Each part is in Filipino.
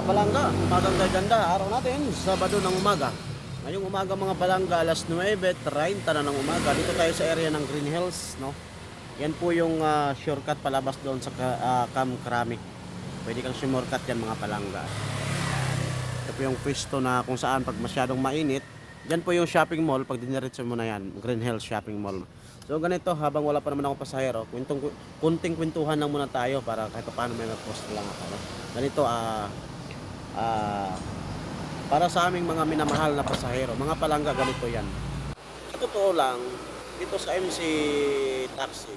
mga palangga, umagang gaganda, araw natin, Sabado ng umaga. Ngayong umaga mga palangga, alas 9.30 na ng umaga. Dito tayo sa area ng Green Hills, no? Yan po yung ah, shortcut palabas doon sa ka- ah, Cam Krami. Pwede kang shortcut yan mga palangga. Ito po yung pwesto na kung saan pag masyadong mainit, Yan po yung shopping mall, pag diniretso mo na yan, Green Hills Shopping Mall. So ganito, habang wala pa naman akong pasahero, kwentong, kunting kwentuhan lang muna tayo para kahit pa paano may mag-post lang ako. No? Ganito, ah, ah, para sa aming mga minamahal na pasahero, mga palangga, ganito yan. Sa totoo lang, dito sa MC Taxi,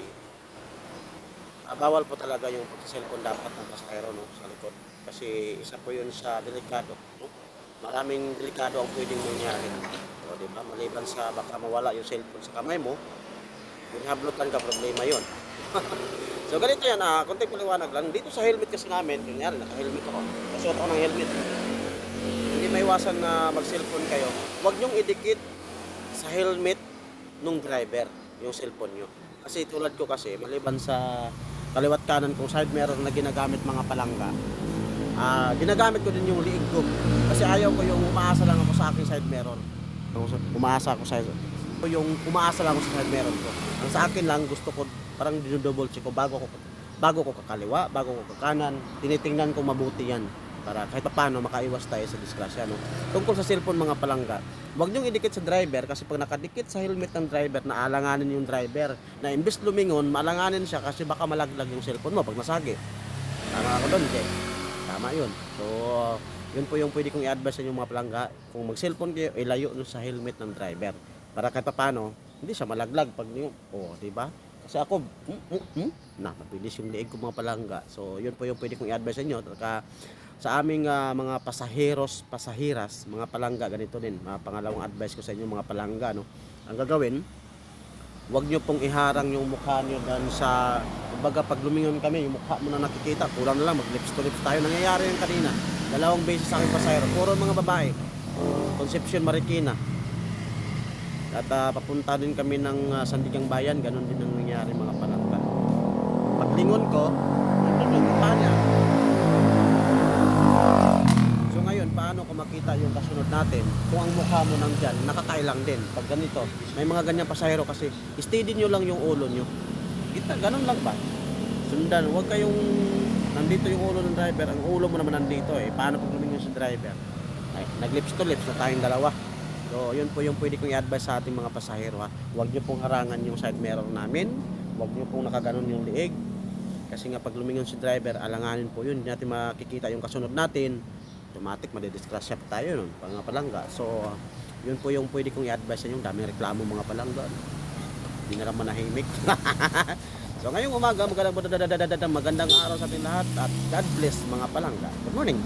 ah, bawal po talaga yung pag-cellphone dapat ng pasahero no, sa likod. Kasi isa po yun sa delikado. No? Maraming delikado ang pwedeng mangyari. O, di ba? Maliban sa baka mawala yung cellphone sa kamay mo, kung hablutan ka, problema yon. so ganito yan, ah, konting paliwanag lang. Dito sa helmet kasi namin, kunyari, naka-helmet ako. Kasuot ako ng helmet. Hindi maiwasan na mag-cellphone kayo. Huwag niyong idikit sa helmet nung driver, yung cellphone nyo. Kasi tulad ko kasi, maliban sa kaliwat kanan kong side mirror na ginagamit mga palangga, ah ginagamit ko din yung liig ko. Kasi ayaw ko yung umaasa lang ako sa aking side mirror. Umaasa ako sa yung umaasa lang ako sa mirror ko. Ang sa akin lang gusto ko parang dinodouble check ko bago ko bago ko kakaliwa, bago ko kakanan, tinitingnan ko mabuti yan para kahit paano makaiwas tayo sa disgrasya no. Tungkol sa cellphone mga palangga, huwag niyong idikit sa driver kasi pag nakadikit sa helmet ng driver, naalanganin yung driver na imbes lumingon, maalanganin siya kasi baka malaglag yung cellphone mo pag nasagi. Tama ako doon, Jay. Tama yun. So, yun po yung pwede kong i-advise sa inyo mga palangga. Kung mag-cellphone kayo, ilayo nun sa helmet ng driver. Para kahit paano, hindi siya malaglag pag yung, oh, di ba? Kasi ako, hmm, hmm, hmm, na, mabilis yung liig ko mga palangga. So, yun po yung pwede kong i-advise sa inyo. Taka, sa aming ah, mga pasaheros, pasahiras, mga palangga, ganito din. Mga pangalawang advice ko sa inyo mga palangga, no? Ang gagawin, Huwag nyo pong iharang yung mukha nyo dan sa kumbaga pag lumingon kami, yung mukha mo na nakikita, kulang na lang, mag lips to lips tayo. Nangyayari yan kanina. Dalawang beses sa aking pasahero, puro mga babae. Concepcion Marikina. At ah, papunta din kami ng ah, Sandigang Bayan, ganun din ang nangyayari mga palangga. Paglingon ko, nandun yung niya. So ngayon, paano ko makita yung kasunod natin kung ang mukha mo nandyan, nakakailang din. Pag ganito, may mga ganyan pasahero kasi, steady nyo lang yung ulo nyo. Kita, ganun lang ba? Sundan, huwag kayong, nandito yung ulo ng driver, ang ulo mo naman nandito eh. Paano pag lumingon sa driver? Ay, nag-lips to lips na tayong dalawa. So, yun po yung pwede kong i-advise sa ating mga pasahero ha. Huwag nyo pong harangan yung side mirror namin. Huwag nyo pong nakaganon yung liig. Kasi nga pag lumingon si driver, alanganin po yun. Hindi natin makikita yung kasunod natin. Automatic, madidisgrasya pa tayo nun. Pang palangga. So, yun po yung pwede kong i-advise sa inyo. Daming reklamo mga palangga. Hindi na lang manahimik. so, ngayong umaga, magandang, magandang araw sa ating lahat. At God bless mga palangga. Good morning.